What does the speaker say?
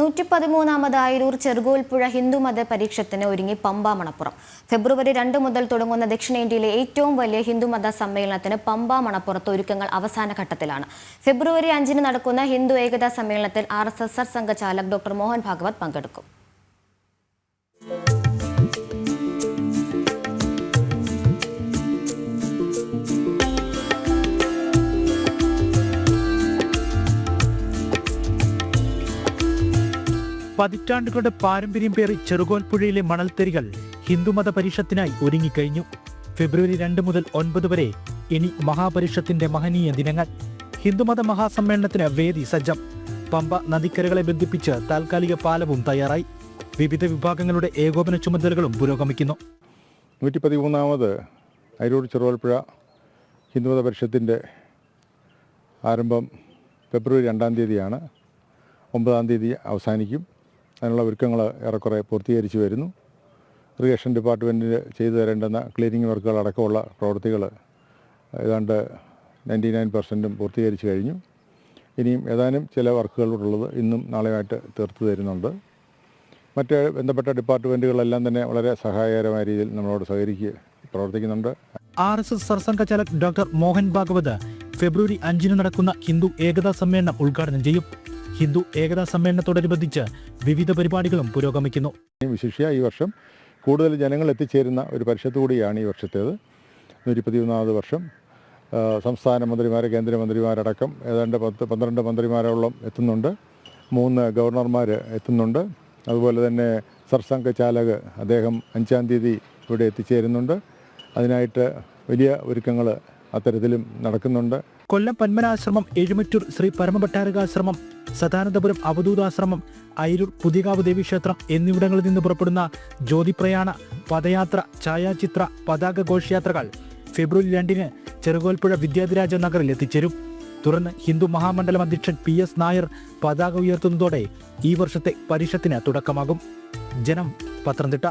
നൂറ്റി പതിമൂന്നാമത് ആയിരൂർ ചെറുകോൽപ്പുഴ ഹിന്ദുമത പരീക്ഷത്തിന് ഒരുങ്ങി പമ്പ മണപ്പുറം ഫെബ്രുവരി രണ്ട് മുതൽ തുടങ്ങുന്ന ദക്ഷിണേന്ത്യയിലെ ഏറ്റവും വലിയ ഹിന്ദുമത സമ്മേളനത്തിന് പമ്പ മണപ്പുറത്ത് ഒരുക്കങ്ങൾ അവസാന ഘട്ടത്തിലാണ്. ഫെബ്രുവരി അഞ്ചിന് നടക്കുന്ന ഹിന്ദു ഏകതാ സമ്മേളനത്തിൽ ആർ എസ് എസ് സർസംഘചാലക് ഡോക്ടർ മോഹൻ ഭാഗവത് പങ്കെടുക്കും. പതിറ്റാണ്ടുകളുടെ പാരമ്പര്യം പേറി ചെറുകോൽപ്പുഴയിലെ മണൽത്തരികൾ ഹിന്ദുമത പരിഷത്തിനായി ഒരുങ്ങിക്കഴിഞ്ഞു. ഫെബ്രുവരി രണ്ട് മുതൽ ഒൻപത് വരെ ഇനി മഹാപരിഷത്തിന്റെ മഹനീയ ദിനങ്ങൾ. ഹിന്ദുമത മഹാസമ്മേളനത്തിന് വേദി സജ്ജം. പമ്പ നദിക്കരകളെ ബന്ധിപ്പിച്ച് താൽക്കാലിക പാലവും തയ്യാറായി. വിവിധ വിഭാഗങ്ങളുടെ ഏകോപന ചുമതലകളും പുരോഗമിക്കുന്നു. നൂറ്റി പതിമൂന്നാമത് അരൂർ ചെറുവൽപ്പുഴ ഹിന്ദുമത പരിഷത്തിന്റെ ആരംഭം ഫെബ്രുവരി രണ്ടാം തീയതിയാണ്. ഒമ്പതാം തീയതി അവസാനിക്കും. അതിനുള്ള ഒരുക്കങ്ങൾ ഏറെക്കുറെ പൂർത്തീകരിച്ചു വരുന്നു. ഇറിഗേഷൻ ഡിപ്പാർട്ട്മെന്റിന് ചെയ്തു തരേണ്ടുന്ന ക്ലീനിങ് വർക്കുകൾ അടക്കമുള്ള പ്രവൃത്തികൾ ഏതാണ്ട് നയന്റി നയൻ പെർസെന്റും പൂർത്തീകരിച്ചു കഴിഞ്ഞു. ഇനിയും ഏതാനും ചില വർക്കുകളുള്ളത് ഇന്നും നാളെയുമായിട്ട് തീർത്തു തരുന്നുണ്ട്. മറ്റ് ബന്ധപ്പെട്ട ഡിപ്പാർട്ട്മെന്റുകളെല്ലാം തന്നെ വളരെ സഹായകരമായ രീതിയിൽ നമ്മളോട് സഹകരിക്കുക പ്രവർത്തിക്കുന്നുണ്ട്. ആർ എസ് എസ് സർസംഘചാലക് ഡോക്ടർ മോഹൻ ഭാഗവത് ഫെബ്രുവരി അഞ്ചിന് നടക്കുന്ന ഹിന്ദു ഏകതാ സമ്മേളനം ഉദ്ഘാടനം ചെയ്യും. ഹിന്ദു ഏകതാ സമ്മേളനത്തോടനുബന്ധിച്ച് വിവിധ പരിപാടികളും പുരോഗമിക്കുന്നു. വിശിഷ്യ ഈ വർഷം കൂടുതൽ ജനങ്ങൾ എത്തിച്ചേരുന്ന ഒരു പരിഷത്ത് കൂടിയാണ് ഈ വർഷത്തേത്. നൂറ്റി പതിമൂന്നാമത് വർഷം സംസ്ഥാന മന്ത്രിമാർ കേന്ദ്രമന്ത്രിമാരടക്കം ഏതാണ്ട് പത്ത് പന്ത്രണ്ട് മന്ത്രിമാരോളം എത്തുന്നുണ്ട്. മൂന്ന് ഗവർണർമാർ എത്തുന്നുണ്ട്. അതുപോലെ തന്നെ സർസംഘ ചാലക് അദ്ദേഹം അഞ്ചാം തീയതി ഇവിടെ എത്തിച്ചേരുന്നുണ്ട്. അതിനായിട്ട് വലിയ ഒരുക്കങ്ങൾ അത്തരത്തിലും നടക്കുന്നുണ്ട്. കൊല്ലം പന്മനാശ്രമം എഴുമറ്റൂർ ശ്രീ പരമഭട്ടാരകാശ്രമം സദാനന്ദപുരം അവധൂതാശ്രമം അയിരൂർ ദേവി ക്ഷേത്രം എന്നിവിടങ്ങളിൽ നിന്ന് പുറപ്പെടുന്ന ജ്യോതിപ്രയാണ പദയാത്ര ഛായാചിത്ര പതാക ഘോഷയാത്രകൾ ഫെബ്രുവരി രണ്ടിന് ചെറുകോൽപ്പുഴ വിദ്യാധിരാജ നഗറിൽ എത്തിച്ചേരും. തുടർന്ന് ഹിന്ദു മഹാമണ്ഡലം അധ്യക്ഷൻ പി എസ് നായർ പതാക ഉയർത്തുന്നതോടെ ഈ വർഷത്തെ പരിഷത്തിന് തുടക്കമാകും. ജനം പത്തനംതിട്ട.